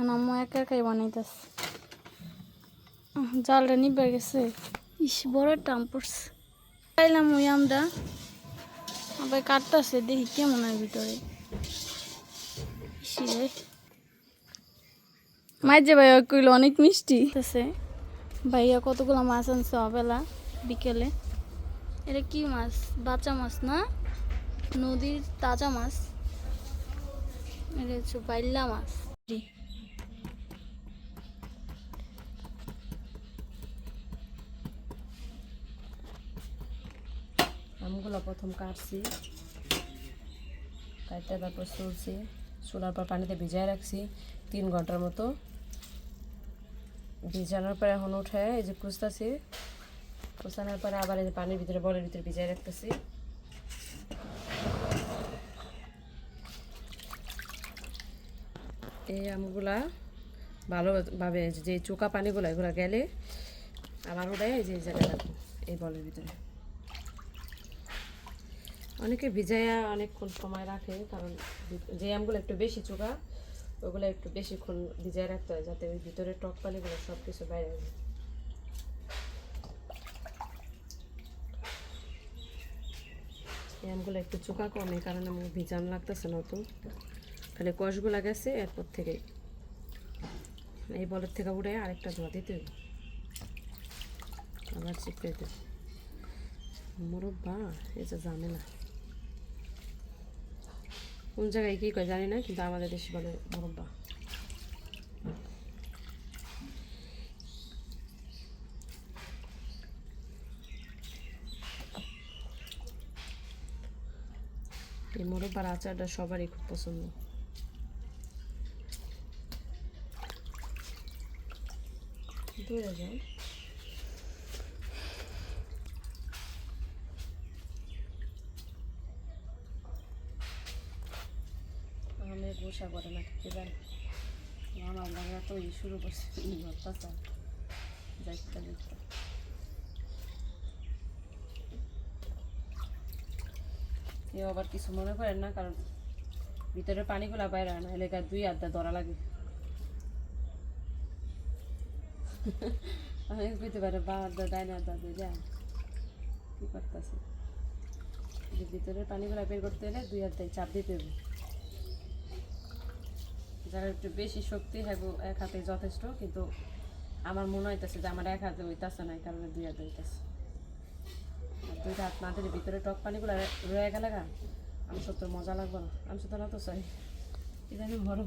আম্মু একা একাই বানাইতেছে জালটা নিবে গেছে। ইস, বড় টাম পড়ছে। খাইলাম ওই আমটা আবার কাটতেছে, দেখি কেমন হয় ভিতরে। মাঝে ভাইয়া কইলো, অনেক মিষ্টি। আছে ভাইয়া, কতগুলো মাছ আনছে অবেলা বিকেলে? এটা কি মাছ? বাচ্চা মাছ না? নদীর তাজা মাছ। এটা হচ্ছে বাইল্লা মাছ। জি। প্রথম কাটছি। কাটতে তারপর চুলছি চুলার পর পানিতে ভিজায় রাখছি তিন ঘণ্টার মতো। ভিজানোর পরে এখন উঠে এই যে কুচতাছি কুচানোর পরে আবার এই যে পানির ভিতরে, বলের ভিতরে ভিজায় রাখতেছি। এই আমগুলা ভালোভাবে যে চোকা পানিগুলো, এগুলো গেলে আবার ওটাই এই যে জায়গায় এই বলের ভিতরে। অনেকে ভিজাইয়া অনেকক্ষণ সময় রাখে, কারণ যে আমগুলো একটু বেশি চোখা, ওগুলো একটু বেশিক্ষণ ভিজায় রাখতে হয় যাতে ওই ভিতরে টক পানিগুলো সব কিছু বাইরে এই আমগুলো একটু চোখা কম কারণে আমার ভিজানো লাগতেছে না তো খালি কষগুলো গেছে, এরপর থেকে এই বলের থেকে উঠে আরেকটা ধোয়া দিতে। আবার চিপকাইতে মোরব্বা এটা জানে ঝামেলা। কোন জায়গায় কী করে জানি না, কিন্তু আমাদের দেশে বলে মোরব্বা এই মোরব্বার আচারটা সবারই খুব পছন্দ। দূরে যাও। আমি করে না কে জানে আমার লাগা তো শুরু করছে অত্যাচার যাইতে কেউ আবার কিছু মনে করেন না, কারণ ভিতরে পানিগুলা বাইরে না, এলাকায় দুই আড্ডা ধরা লাগে। আমি বুঝতে পারে বা আড্ডা ডাইন আড্ডা দিয়ে যায় কী করতেছে? যে ভিতরে পানিগুলা বের করতে হলে দুই আড্ডায় চাপ দিতে হবে। যারা একটু বেশি শক্তি হ্যাঁ এক হাতে যথেষ্ট কিন্তু আমার মনে হইতেছে যে আমার এক হাতে হইতাছে না কারণে দুই হাতে হইতাছে। দুইটা হাত না দিলে ভিতরে টক পানিগুলো রয়ে গেলে গা আমি সত্য মজা লাগবে না আমি সত্য না তো চাই। আমি বড়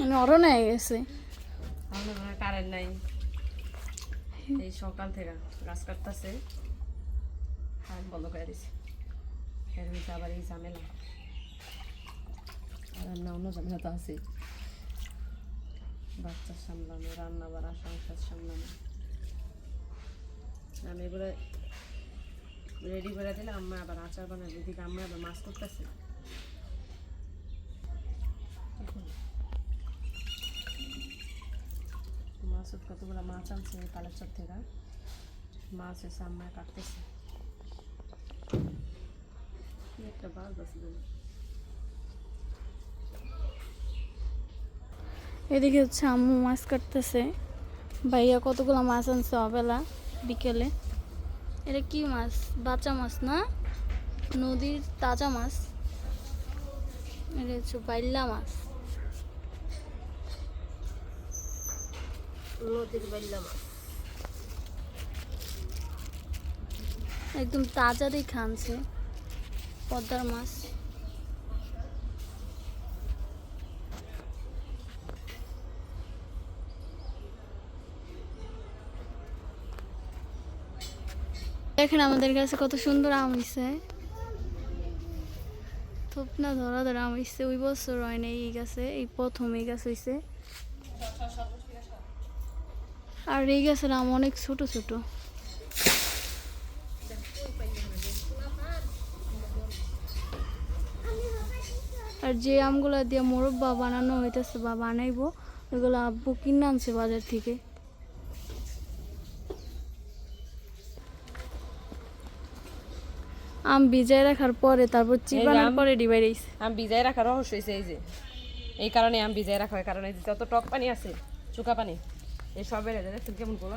মানে অরণ হয়ে গেছে। আমাদের মনে কারেন্ট নাই। এই সকাল থেকে গাছ কাটতেছে কারেন্ট বন্ধ করে দিছে। এর আবার এই ঝামেলা। রান্না অন্য ঝামেলা তো আছে বাচ্চা সামলানো, রান্না বাড়া, সংসার সামলানো। আমি এগুলো রেডি করে দিলে আম্মা আবার আচার বানাবে এদিকে আম্মা আবার মাছ করতেছে মাছ কতগুলো মাছ আনছে কালেকচর থেকে? মাছ এসে আম্মা কাটতেছে। একটা বাস আছে এদিকে হচ্ছে আম্মু মাছ কাটতেছে। ভাইয়া কতগুলো মাছ আনছে অবেলা বিকেলে? এটা কি মাছ? বাচ্চা মাছ না? নদীর তাজা মাছ। এটা হচ্ছে বাইল্লা মাছ। নদীর বাইল্লা মাছ। একদম তাজা দেখে আনছে। পদ্মার মাছ। দেখেন আমাদের কাছে কত সুন্দর আম হইছে। থোপনা ধরা ধরা আম হইছে, ওই বছর হয় না এই গাছে, এই প্রথম এই গাছ হইছে। আর এই গাছের আম অনেক ছোট ছোট। আর যে আমগুলা দিয়ে মোরব্বা বানানো হইতেছে বা বানাইবো, ওইগুলো আব্বু কিনে আনছে বাজার থেকে। আম ভিজায় রাখার পরে তারপর চিবানোর। পরে ডিবাইস আমি বিজায় রাখার রহস্য হয়েছে এই যে। এই কারণে আমি ভিজাই রাখা হয় কারণ এই যে যত টক পানি আছে চুকা পানি এই সব সবের দেখছেন কেমন করো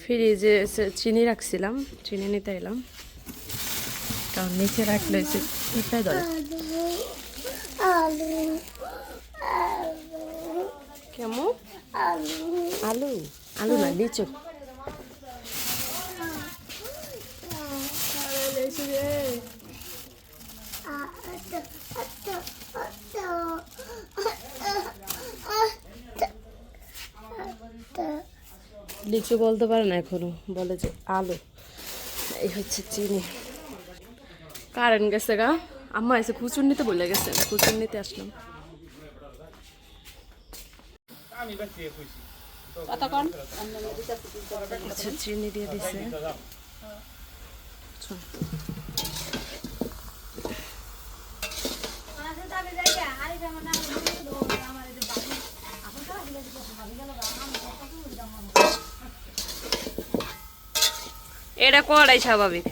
ফ্রিজে চিনি রাখছিলাম চিনি নিতে এলাম। কারণ নিচে রাখলে পিঁপড়ায় ধরে কেমন? আলু। আলু না, লিচু। লিচু বলতে পারে না এখনও, বলে যে আলু। এই হচ্ছে চিনি। কারেন্ট গেছে গা। আম্মা এসে খুচুর নিতে বলে গেছে, খুচুর নিতে আসলাম। চিনি দিয়ে দিছে চল। এটা করাই স্বাভাবিক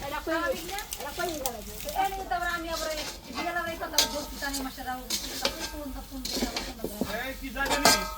এই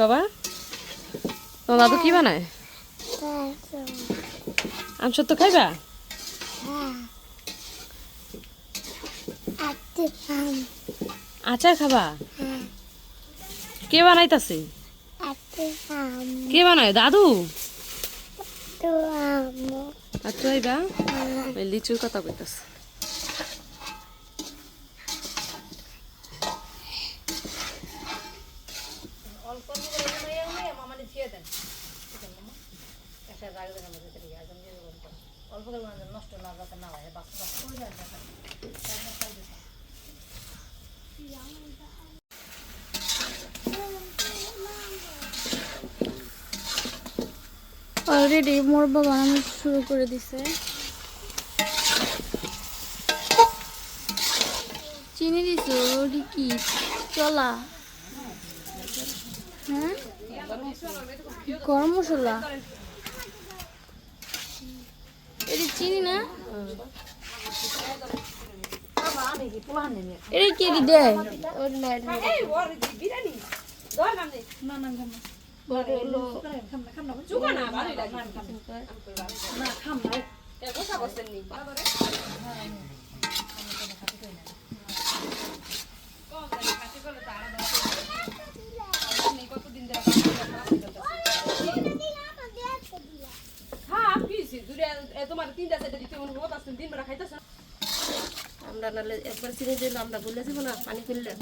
বাবা? তোমার দাদু কি বানায়? আমি সত্য খাইবা? আচার খাবা? কে বানাইতাছে? কে বানায়? দাদু? আর তুই ওই লিচুর কথা কইতাছে। অলরেডি মোরব্বা বানানো শুরু করে দিছে। চিনি দিছো ওটি কি? চলা। হ্যাঁ? গরম মশলা? এটি চিনি না? এটা কি দেয়? আমরা নাহলে একবার চিনি দিলে আমরা বলে দিব না পানি ফেললে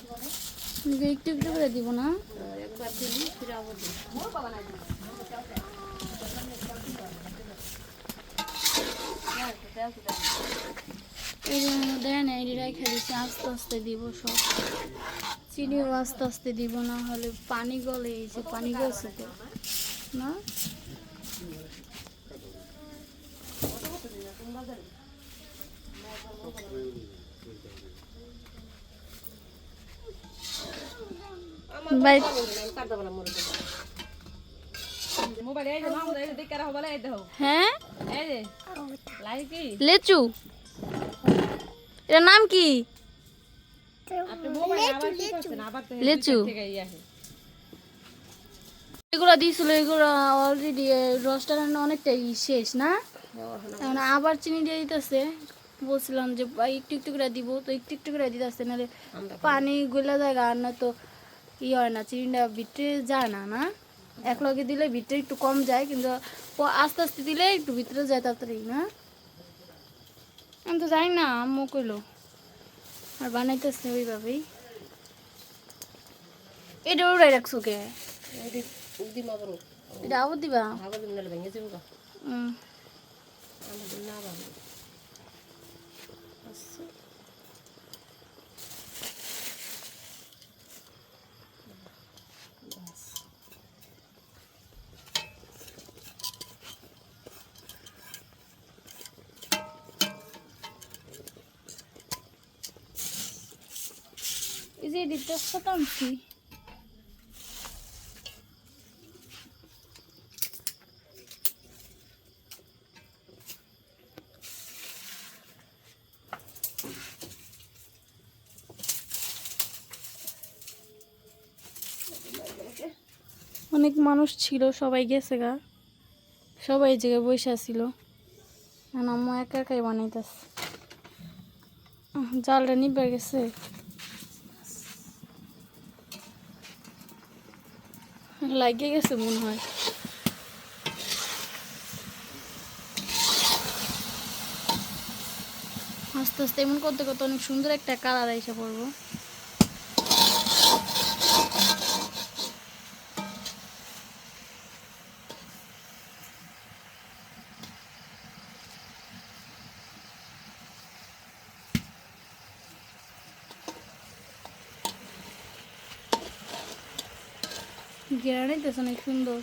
একটু একটু করে দিব না? একবার দিলি ফিরে আবার এই যে দেয় না এটি রেখে দিচ্ছি আস্তে আস্তে দিব সব। চিনিও আস্তে আস্তে দিব না, হলে পানি গলে, এই যে পানি গলছে তো। না? হ্যাঁ? লেচু। এটার নাম কি? লেচু। এগুলো দিয়েছিল এগুলো অলরেডি রসটা রান্না অনেকটাই শেষ না? এখন আবার চিনি দিয়ে দিতেছে। বলছিলাম যে একটু একটু করে দিব। তো একটু একটু করে দিতেছে নাহলে পানি গুলা জায়গা আর না তো ই হয় না চিনিটা ভিতরে যায় না না? এক লগে দিলে ভিতরে একটু কম যায় কিন্তু আস্তে আস্তে দিলে একটু ভিতরে যায় তাড়াতাড়ি না? আমি তো জানি না আম্মু কইলো। আর বানাইতেছে ওইভাবেই। এটা ওরাই রাখছো কে? এটা আবার দিবা? ভেঙে যাব না এই যে সাথে আনছি অনেক মানুষ ছিল, সবাই গেছে গা। সবাই জায়গায় বসে ছিল। আম্মু একা একাই বানাইতেছে। জালটা নিবে গেছে। লাগিয়ে গেছে মনে হয়। আস্তে আস্তে এমন করতে করতে অনেক সুন্দর একটা কালার এসে পড়ব। গেরানিতেছে অনেক সুন্দর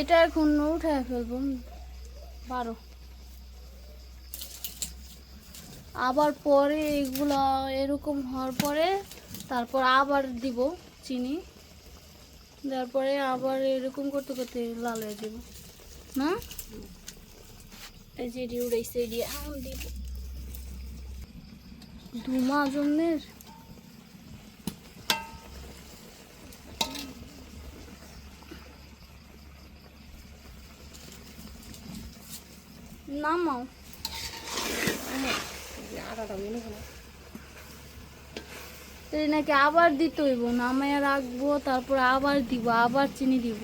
এটা এখন উঠায় ফেলব। বারো। আবার পরে এগুলো এরকম হওয়ার পরে তারপর আবার দিব চিনি। তারপরে আবার এরকম করতে করতে লাল হয়ে দিব না? এই যে উড়াইছে এখন দিব। ধুমা জন্যের নামাও নাকি আবার দিতে হইব নামাইয়া রাখব তারপর আবার দিব আবার চিনি দিব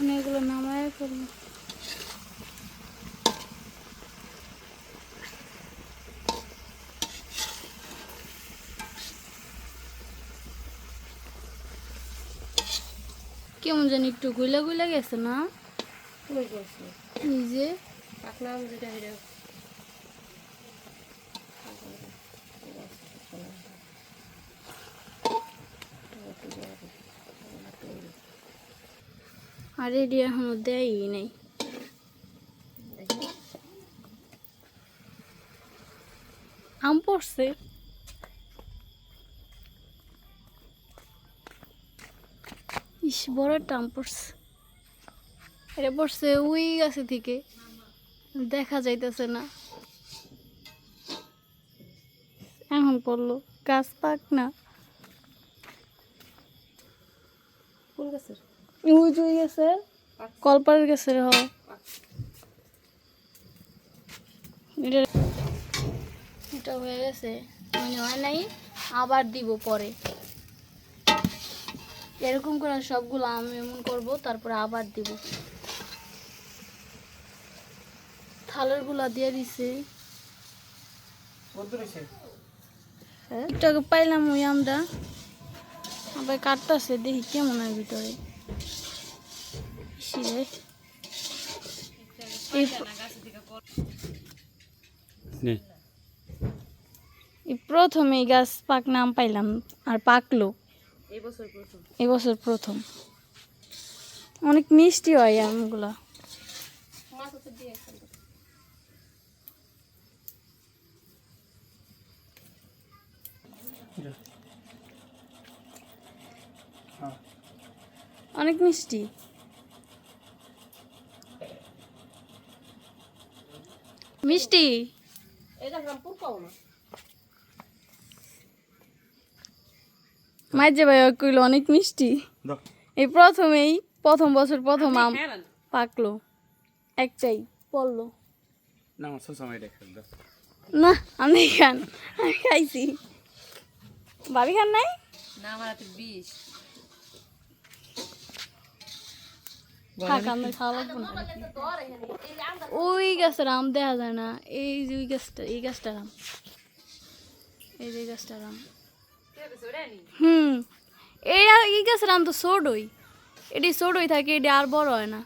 এখন এগুলো নামায় ফেলব। কেমন জানি একটু গুলা গুলা গেছে না? যে। পাকলাম যেটা হেরে আর এডি এখনও দেয়ই নাই। আম পড়ছে। ইস, বড় একটা আম পড়ছে। এটা পড়ছে ওই গাছে থেকে। দেখা যাইতেছে না। এখন পড়ল। গাছ পাক না। কোন গাছের? জুই গেছে? কলপাড়ের গেছে রে এটা হয়ে গেছে। মানে হয় নাই আবার দিব পরে। এরকম করে সবগুলো আমি এমন করব তারপরে আবার দিব। থালারগুলা দিয়ে দিছে। হ্যাঁ? একটু আগে পাইলাম ওই আমটা ভাই কাটতেছে দেখি কেমন হয় ভিতরে। প্রথম এই গাছ পাক নাম পাইলাম আর পাকলো। এবছর প্রথম। অনেক মিষ্টি হয় আমগুলা। অনেক মিষ্টি। মিষ্টি। মাঝে ভাই কইল অনেক মিষ্টি। এই প্রথমেই প্রথম বছর প্রথম আম পাকলো। একটাই পড়ল। না না আমি খান আমি খাইছি। ভাবি খান নাই? না আমার বিষ। থাক আমরা খাওয়া লাগবো না ওই গাছের আম দেখা যায় না। এই যে ওই গাছটা এই গাছটার আম। এই যে এই গাছটার আম। হুম। এই এই গাছের আম তো ছোটই। এটি ছোটই থাকে এটি আর বড় হয় না।